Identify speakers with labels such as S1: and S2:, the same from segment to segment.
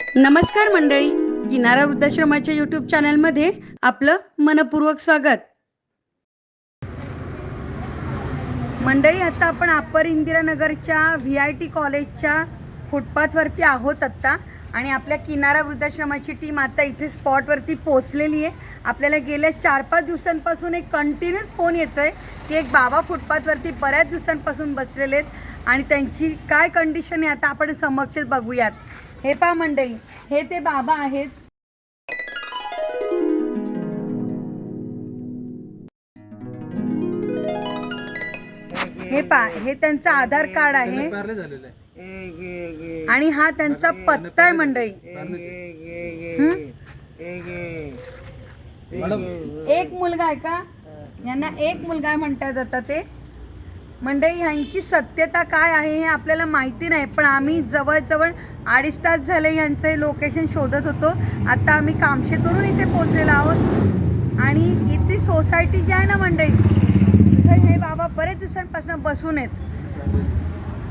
S1: नमस्कार मंडळी. किनारा वृद्धाश्रमाच्या युट्यूब चॅनलमध्ये आपलं मनपूर्वक स्वागत. मंडळी आता आपण अप्पर इंदिरानगरच्या व्ही आय टी कॉलेजच्या फुटपाथवरती आहोत आत्ता आणि आपल्या किनारा वृद्धाश्रमाची टीम आता इथे स्पॉटवरती पोहोचलेली आहे. आपल्याला गेल्या चार पाच दिवसांपासून एक कंटिन्यूस फोन येतोय. की एक बाबा फुटपाथवरती बऱ्याच दिवसांपासून बसलेले आहेत. आणि त्यांची काय कंडिशन आहे आता आपण समक्ष बघूयात. हे पहा मंडळी हे ते बाबा आहेत. हे पहा हे त्यांचं आधार कार्ड आहे.
S2: पॅरले झालेलं आहे.
S1: आणि हा त्यांचा पत्ता आहे मंडळी. एक मुलगा आहे का? यांना एक मुलगा म्हणतात आता ते. म्हणजे ह्यांची सत्यता काय आहे हे आपल्याला माहिती नाही पण आम्ही जवळजवळ अडीच तास झाले यांचं लोकेशन शोधत होतो. आता आम्ही कामशेतवरून इथे पोहोचलेलो आहोत. आणि इथे सोसायटी जी आहे ना मंडई तिथं हे बाबा बरेच दिवसांपासून बसून आहेत.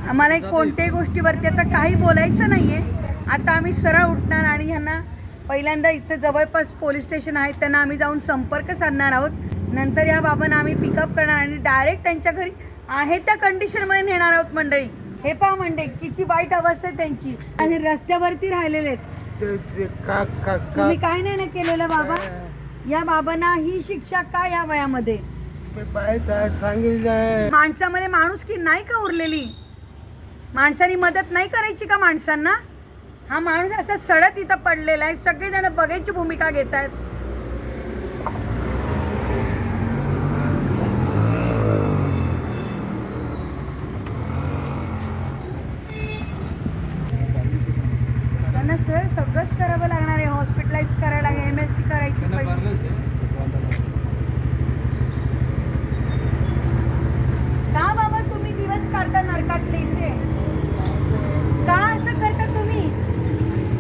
S1: आम्हाला कोणत्याही गोष्टीवरती आता काही बोलायचं नाही आहे आता आम्ही सरळ उठणार आणि ह्यांना पहिल्यांदा इथं जवळपास पोलीस स्टेशन आहे त्यांना आम्ही जाऊन संपर्क साधणार आहोत. नंतर या बाबांना आम्ही पिकअप करणार आणि डायरेक्ट त्यांच्या घरी आहे त्या कंडिशनमध्ये नेणार आहोत मंडळी. हे पहा मंडळी किती वाईट अवस्था आहे त्यांची. आणि रस्त्यावरती राहिलेले आहेत. तुम्ही काय नाही ना केलेलं बाबा? या बाबांना ही शिक्षा का या वयामध्ये? माणसामध्ये माणूस की नाही का उरलेली? माणसाने मदत नाही करायची का माणसांना? हा माणूस असा सडत इथं पडलेला आहे. सगळेजण बघायची भूमिका घेत आहेत त्यांना सर सगळंच करावं लागणार आहे हॉस्पिटलाइज करायला लागेल एम एल सी करायची पाहिजे का बाबा तुम्ही दिवस काढता नरकातले इथे का असं करता तुम्ही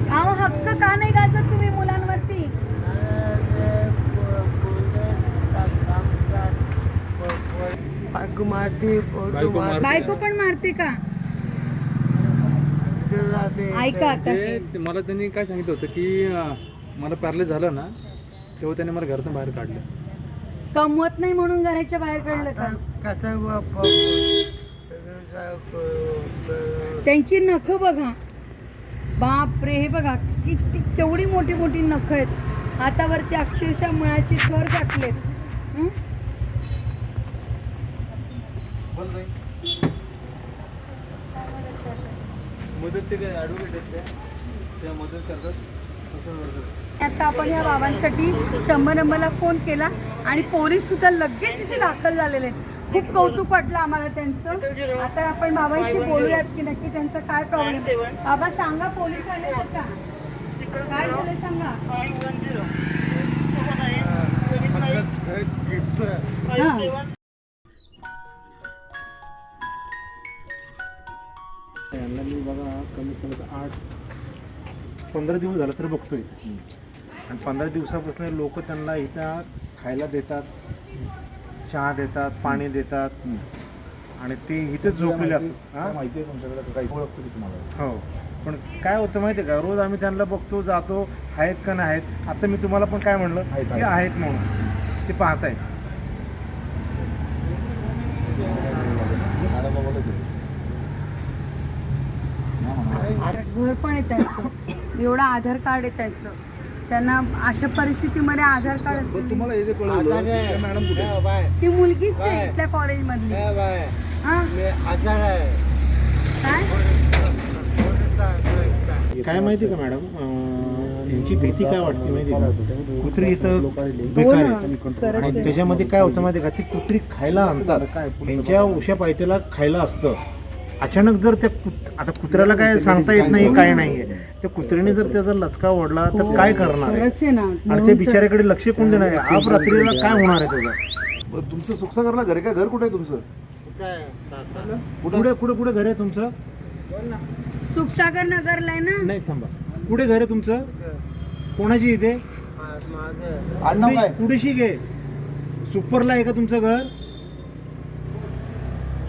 S1: अहो हक्क का नाही गाजत तुम्ही मुलांवरती
S2: बायको मारती
S3: बायको मारते.
S1: बायको पण मारते का? ऐका आता.
S3: ते ते मला त्यांनी काय सांगितलं होतं की अं, मला पॅरले झालं ना तेव्हा त्यांनी मला घरातून बाहेर काढलं.
S1: कमवत नाही म्हणून घराच्या बाहेर काढलं का? त्यांची नख बघा. बाप रे हे बघा किती केवढी मोठी मोठी नख आहेत. हातावरती अक्षरशः मुळाचे थर टाकलेत. हं?
S3: मदत ते काय ॲडव्होकेट आहेत त्या त्या मदत करतात.
S1: आता आपण या बाबांसाठी शंभर नंबरला फोन केला आणि पोलीस सुद्धा लगेच इथे दाखल झालेले आहेत. खूप कौतुक वाटलं आम्हाला त्यांचं. आता आपण बाबांशी बोलूयात की नक्की त्यांचा काय प्रॉब्लेम बाबा सांगा पोलीस आले का. काय झालं सांगा. हां.
S4: यांना मी बघा कमीत कमी आठ पंधरा दिवस झालं तर बघतो इथे आणि पंधरा दिवसापासून लोक त्यांना इथं खायला देतात चहा देतात पाणी देतात. आणि ते इथेच झोपलेले असतात. हा?
S5: माहिती आहे तुमच्याकडे काही ओळखतो की तुम्हाला?
S4: हो. पण काय होतं माहिती आहे का? रोज आम्ही त्यांना बघतो जातो आहेत का नाही आहेत. आता मी तुम्हाला पण काय म्हणलं?
S5: आहेत. आहेत
S4: म्हणून. ते पाहतायत
S5: मॅडम बोलत होते. नाही म्हणा.
S1: घर पण आहे त्यांचं. एवढं आधार कार्ड आहे त्यांचं. त्यांना अशा परिस्थितीमध्ये आधार कार्ड असेल
S5: हे?
S1: ती मुलगीच आहे इथल्या कॉलेजमधली. हा काय?
S4: काय माहिती का मॅडम? यांची भीती काय वाटते माहिती का? कुत्री इथं
S1: हो
S4: बेकार आणि. त्याच्यामध्ये काय होतं माहिती का? ती कुत्री खायला आणतात. यांच्या उशा पायथ्याला खायला असतं. अचानक जर त्या कुत- आता कुत्र्याला काय सांगता येत नाही काय नाहीये त्या कुत्र्याने जर त्याचा लचका ओढला तर काय करणार आहे?
S1: हो, खरंच आहे ना.
S4: आणि ते बिचाऱ्याकडे लक्ष कोण देणार आहे? आप रात्रीला काय होणार आहे त्याचं
S5: बरं, तुमचं सुखसागरला घर आहे का? घर कुठे आहे तुमचं?
S4: कुठे? कुठे कुठे घर आहे तुमचं?
S1: सुखसागर नगरला आहे ना?
S4: नाही थांबा. कुठे घर आहे तुमचं? कोणाची इथे?
S5: आडनाव काय?
S4: कुठेशी घे? सुपरला आहे का तुमचं घर?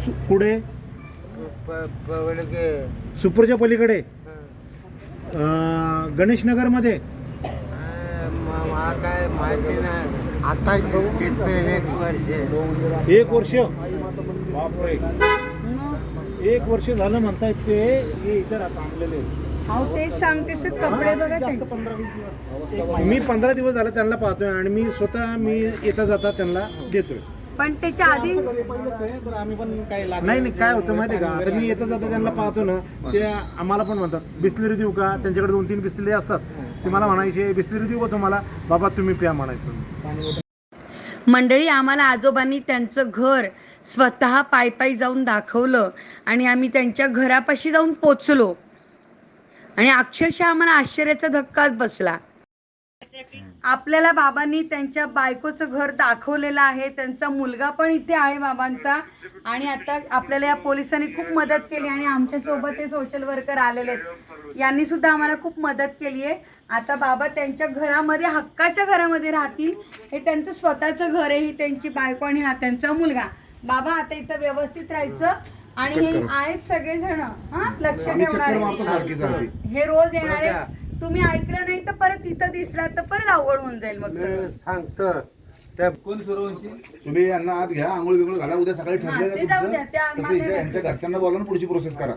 S4: सु- पुढे सुपरच्या पलीकडे? अं, गणेशनगरमध्ये
S5: मला काय माहिती नाही. आता एक वर्ष.
S4: एक वर्ष? बापरे.
S1: मग
S4: एक वर्ष झालं म्हणतायत ते हे इथे राहत थांबलेले
S1: अहो तेच सांगतेस कपडे बघा
S4: जास्त
S1: त्यांचे.
S4: पंधरा वीस दिवस मी पंधरा दिवस झालं त्यांना पाहतोय आणि मी स्वतः मी येता जाता त्यांना देतोय.
S1: पण त्याच्या आधी
S4: नाही नाही काय होतं माहिती आहे का? आता मी येता जाता त्यांना पाहतो ना ते आम्हाला पण म्हणतात बिस्लरी देऊ का? त्यांच्याकडे दोन तीन बिस्लरी असतात. ते मला म्हणायचे बिस्लरी देऊ का तुम्हाला? बाबा तुम्ही प्या म्हणायचं.
S1: मंडळी आम्हाला आजोबांनी त्यांचं घर स्वतः पायी पायी जाऊन दाखवलं आणि आम्ही त्यांच्या घरापाशी जाऊन पोचलो. आणि अक्षरशः आम्हाला आश्चर्याचा धक्काच बसला. आपल्याला बाबांनी त्यांच्या बायकोचं घर दाखवलेलं आहे. त्यांचा मुलगा पण इथे आहे बाबांचा. आणि आता आपल्याला या पोलिसांनी खूप मदत केली आणि आमच्यासोबत हे सोशल वर्कर आलेले आहेत. यांनी सुद्धा आम्हाला खूप मदत केली आहे. आता बाबा त्यांच्या घरामध्ये हक्काच्या घरामध्ये राहतील. हे त्यांचं स्वतःचं घर आहे. ही त्यांची बायको आणि हा त्यांचा मुलगा. बाबा आता इथं व्यवस्थित राहायचं. आणि हे आहेत सगळेजण. हा लक्ष ठेवणारे. हे रोज येणारे तुम्ही ऐकलं नाही तर परत तिथं दिसला तर परत अवघड होऊन जाईल मग सगळं.
S5: सांगतं. त्या
S6: तुम्ही यांना आत घ्या आंघोळ बिंघोळ घाला उद्या सकाळी
S1: हा,
S6: ठरलेलं
S1: ते जाऊ
S6: तुमचं.
S1: द्या, त्या
S6: तसं
S1: मागे
S6: हिच्या- यांच्या घरच्यांना बोला ना पुढची प्रोसेस करा.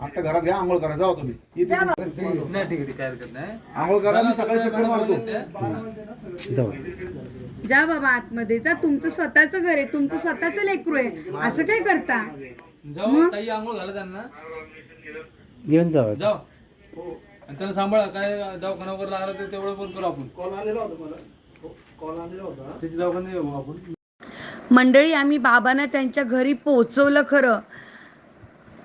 S6: आता घरात घ्या आंघोळ करा जावा तुम्ही. इथे
S1: द्या बाबा.
S3: नाही ठीक आहे ठीक आहे काय हरकत नाही.
S6: आंघोळ करा मी सकाळी चक्कर मारतो.
S1: जा बाबा आतमध्ये जा. तुमचं स्वतःचं घर आहे तुमचं स्वतःचं लेकरू आहे. असं काय करता?
S3: जाऊ ताई आंघोळ घाला त्यांना.
S7: घेऊन जावं.
S3: जाऊ. आणि त्यांना सांभाळा काय दवाखाना वगैरे लागला तर तेवढं पण करू आपण.
S4: कॉल आलेला होता मला. कॉल आलेला होता.
S3: त्याची दवाखाना येऊ आपण.
S1: मंडळी आम्ही बाबांना त्यांच्या घरी पोहोचवलं खरं.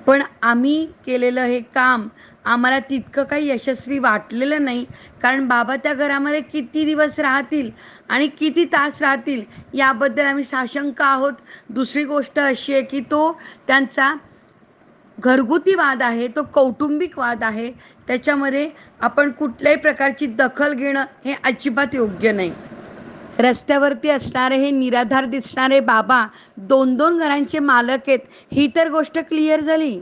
S1: पण आम्ही केलेलं हे काम आम्हाला तितकं काही यशस्वी वाटलेलं नाही. कारण बाबा त्या घरामध्ये किती दिवस राहतील आणि किती तास राहतील याबद्दल आम्ही साशंक आहोत. दुसरी गोष्ट अशी आहे की तो त्यांचा घरगुती वाद आहे तो कौटुंबिक वाद आहे त्याच्यामध्ये आपण कुठल्याही प्रकारची दखल घेणं हे अजिबात योग्य नाही. रस्त्यावरती असणारे हे निराधार दिसणारे बाबा दोन दोन घरांचे मालक आहेत ही तर गोष्ट क्लिअर झाली.